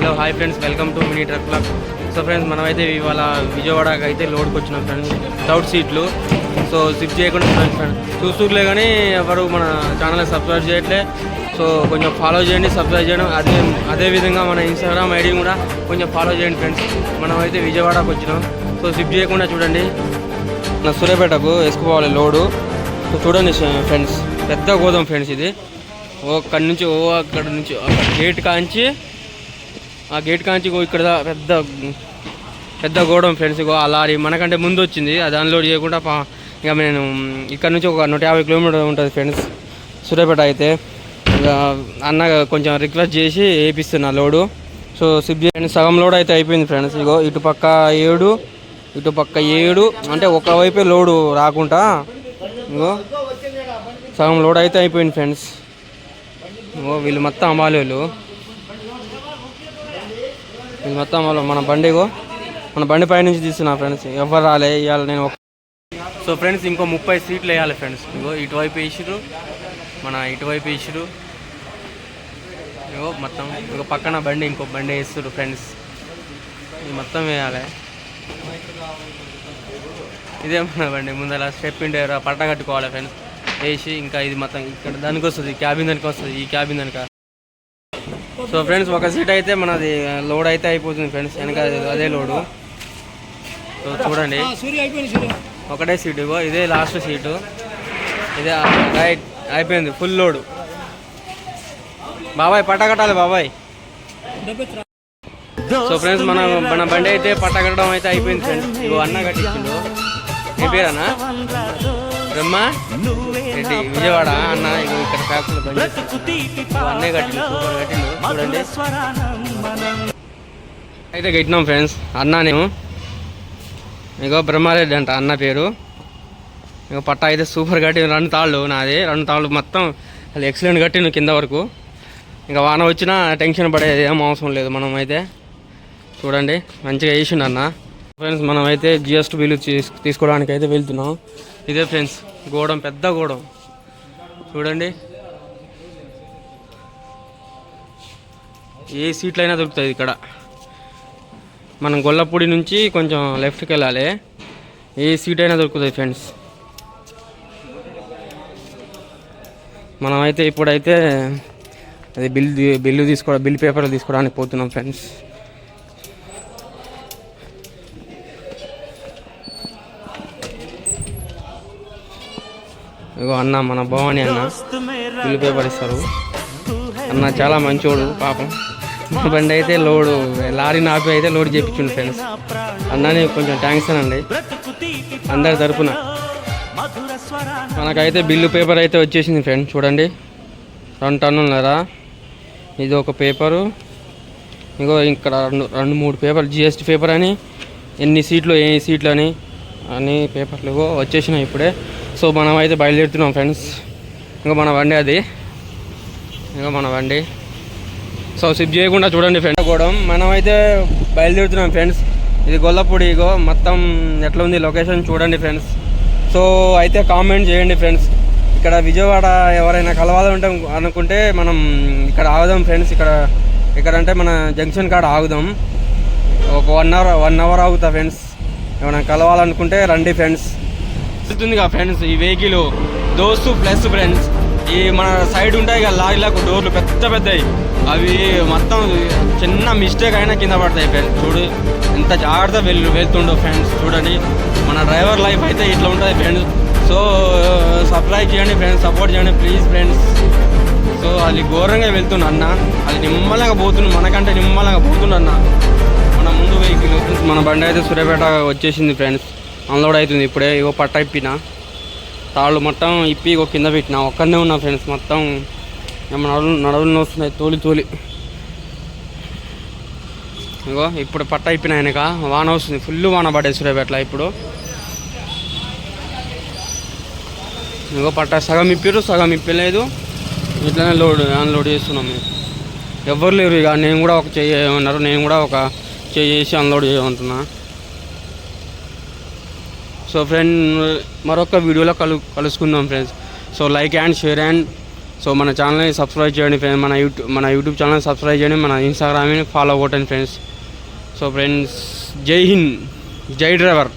Hello hi friends welcome to mini truck club. So friends మనమైతే ఇవాళ విజయవాడకి అయితే లోడ్కి వచ్చినాం ఫ్రెండ్స్ డౌట్ సీట్లు. సో సిప్ చేయకుండా ఫ్రెండ్స్ ఫ్రెండ్స్ చూస్తూలే కానీ ఎవరు మన ఛానల్ సబ్స్క్రైబ్ చేయట్లే. సో కొంచెం ఫాలో చేయండి సబ్స్క్రైబ్ చేయడం. అదే అదే విధంగా మన ఇన్స్టాగ్రామ్ ఐడి కూడా కొంచెం ఫాలో చేయండి ఫ్రెండ్స్. మనమైతే విజయవాడకి వచ్చినాం. సో సిప్ చేయకుండా చూడండి. నా సూర్యాపేటకు వేసుకోవాలి లోడు. సో చూడండి ఫ్రెండ్స్ పెద్ద గోదాం ఫ్రెండ్స్ ఇది. ఓ అక్కడి నుంచి ఓ అక్కడి నుంచి గేట్ కాంచి ఆ గేట్ కాంచి ఇక్కడ దా- పెద్ద పెద్ద గోడం ఫ్రెండ్స్ ఇగో ఆ లారీ మనకంటే ముందు వచ్చింది అది అన్లోడ్ చేయకుండా పా ఇక నేను ఇక్కడ నుంచి ఒక నూట యాభై కిలోమీటర్ ఉంటుంది ఫ్రెండ్స్ సూర్యాపేట అయితే. ఇక అన్న కొంచెం రిక్వెస్ట్ చేసి వేపిస్తున్నా లోడు. సో సిప్ చేయండి సగం లోడ్ అయితే అయిపోయింది ఫ్రెండ్స్ ఇగో ఇటు పక్క ఏడు ఇటు పక్క ఏడు అంటే ఒకవైపే లోడు రాకుండా ఇగో సగం లోడ్ అయితే అయిపోయింది ఫ్రెండ్స్. ఇగో వీళ్ళు మొత్తం అమ్మాలి వాళ్ళు ఇది మొత్తం వాళ్ళు మన బండిగో. మన బండి పై నుంచి తీస్తున్నా ఫ్రెండ్స్ ఎవరు రాలే ఇవాళ నేను ఒక సో ఫ్రెండ్స్ ఇంకో ముప్పై సీట్లు వేయాలి ఫ్రెండ్స్ ఇగో ఇటువైపు వేసిరు మన ఇటువైపు వేసిరు ఇగో మొత్తం ఇగో పక్కన బండి ఇంకో బండి వేస్తురు ఫ్రెండ్స్ ఇది మొత్తం వేయాలి. ఇదే మన బండి ముందర స్టెప్ ఇంటే పట్ట కట్టుకోవాలి ఫ్రెండ్స్ వేసి ఇంకా ఇది మొత్తం ఇక్కడ దానికి వస్తుంది క్యాబిన్ దానికి వస్తుంది ఈ క్యాబిన్ దానిక సో ఫ్రెండ్స్ ఒక సీట్ అయితే మనది లోడ్ అయితే అయిపోతుంది ఫ్రెండ్స్ వెనక అదే లోడు. సో చూడండి. ఒకటే సీటు ఇదే లాస్ట్ సీటు ఇదే రైట్ అయిపోయింది ఫుల్ లోడు. బాబాయ్ పట్ట కట్టాలి బాబాయ్. సో ఫ్రెండ్స్ మన మన బండి అయితే పట్ట కట్టడం అయితే అయిపోయింది ఫ్రెండ్స్. ఇగో అన్న కట్టించిండు. నీ పేరన్నా బ్రహ్మ విజయవాడ అన్న ఇక్కడ. అన్నే కట్టిండు కట్టిండు చూడండి. అయితే కట్టినాం ఫ్రెండ్స్ అన్న నేను. ఇగో బ్రహ్మారెడ్డి అంట అన్న పేరు. ఇగో పట్ట అయితే సూపర్ కట్టి రెండు తాళ్ళు నాది రెండు తాళ్ళు మొత్తం అది ఎక్సలెంట్ కట్టిండు కింద వరకు. ఇంకా వాన వచ్చినా టెన్షన్ పడేది ఏం అవసరం లేదు మనం అయితే. చూడండి మంచిగా వేసిండు అన్న. ఫ్రెండ్స్ మనం అయితే జిఎస్టీ బిల్లు తీసుకోవడానికి అయితే వెళ్తున్నాం. ఇదే ఫ్రెండ్స్ గోడం పెద్ద గోడం. చూడండి. ఏ సీట్లు అయినా దొరుకుతుంది ఇక్కడ. మనం గొల్లపూడి నుంచి కొంచెం లెఫ్ట్కి వెళ్ళాలి ఏ సీట్ అయినా దొరుకుతుంది ఫ్రెండ్స్. మనమైతే ఇప్పుడైతే అది బిల్ బిల్లు తీసుకోవడం బిల్ పేపర్ తీసుకోవడానికి పోతున్నాం ఫ్రెండ్స్. ఇగో అన్న మన భవాని అన్న. బిల్లు పేపర్ ఇస్తారు అన్న చాలా మంచోడు పాపం. బండి అయితే లోడు లారీ నాపి అయితే లోడ్ చేయించుండు ఫ్రెండ్స్. అన్నని కొంచెం థ్యాంక్స్ అనండి. అందరి తరఫున మనకైతే బిల్లు పేపర్ అయితే వచ్చేసింది ఫ్రెండ్ చూడండి. రెండు టన్నులరా. ఇది ఒక పేపరు. ఇంకో ఇక్కడ రెండు రెండు మూడు పేపర్ జిఎస్టీ పేపర్ అని ఎన్ని సీట్లు ఏ సీట్లు అని అన్ని పేపర్లు వచ్చేసినాయి ఇప్పుడే. సో మనం అయితే బయలుదేరుతున్నాం ఫ్రెండ్స్. ఇంకా మన బండి అది. ఇంకా మన బండి. సో సిప్ చేయకుండా చూడండి ఫ్రెండ్ కూడా మనం అయితే బయలుదేరుతున్నాం ఫ్రెండ్స్. ఇది గొల్లపూడి ఇగో మొత్తం ఎట్లా ఉంది లొకేషన్ చూడండి ఫ్రెండ్స్. సో అయితే కామెంట్ చేయండి ఫ్రెండ్స్. ఇక్కడ విజయవాడ ఎవరైనా కలవాలంటే అనుకుంటే మనం ఇక్కడ ఆగుదాం ఫ్రెండ్స్. ఇక్కడ ఇక్కడ అంటే మన జంక్షన్ కాడ ఆగుదాం. ఒక వన్ అవర్ వన్ అవర్ ఆగుతా ఫ్రెండ్స్. ఏమైనా కలవాలనుకుంటే రండి ఫ్రెండ్స్. కదా ఫ్రెండ్స్ ఈ వెహికల్ దోస్తు ప్లస్ ఫ్రెండ్స్ ఈ మన సైడ్ ఉంటాయి కదా లారీలకు డోర్లు పెద్ద పెద్దవి అవి మొత్తం చిన్న మిస్టేక్ అయినా కింద పడతాయి ఫ్రెండ్స్ చూడు. ఎంత జాగ్రత్త వెళ్ళు వెళ్తుండో ఫ్రెండ్స్ చూడండి. మన డ్రైవర్ లైఫ్ అయితే ఇట్లా ఉంటుంది ఫ్రెండ్స్. సో సబ్స్క్రైబ్ చేయండి ఫ్రెండ్స్ సపోర్ట్ చేయండి ప్లీజ్ ఫ్రెండ్స్ సో అది ఘోరంగా వెళ్తుండు అన్న. అది నిమ్మలంగా పోతుంది మనకంటే నిమ్మలంగా పోతుంది అన్న. మన ముందు వెహికల్ మన బండి అయితే సూర్యాపేట వచ్చేసింది ఫ్రెండ్స్. అన్లోడ్ అవుతుంది ఇప్పుడే. ఇగో పట్ట ఇప్పిన. తాళ్ళు మొత్తం ఇప్పి ఇగో కింద పెట్టిన. ఒక్కడనే ఉన్నా ఫ్రెండ్స్ మొత్తం. నడవలు నడులు నడువులు వస్తున్నాయి తోలి తోలి. ఇగో ఇప్పుడు పట్ట ఇప్పిన ఆయనక. వాన వస్తుంది. ఫుల్ వాన పడే సూర్యాపేటలో ఇప్పుడు. ఇగో పట్ట సగం ఇప్పారు సగం ఇప్పలేదు. ఇట్లనే లోడ్ అన్లోడ్ చేస్తున్నాం మేము. ఎవరు లేరు ఇక నేను కూడా ఒక చెయ్యి ఏమన్నారు? నేను కూడా ఒక చేసి అన్లోడ్ చేయమంటున్నా. సో ఫ్రెండ్ మరొక వీడియోలో కలు కలుసుకుందాం friends so like and share and so మన ఛానల్ని సబ్స్క్రైబ్ చేయండి ఫ్రెండ్స్ మన యూట్యూబ్ మన యూట్యూబ్ ఛానల్ సబ్స్క్రైబ్ చేయండి మన ఇన్స్టాగ్రామ్ని follow అవ్వటండి friends so friends Jai Hind. Jai driver.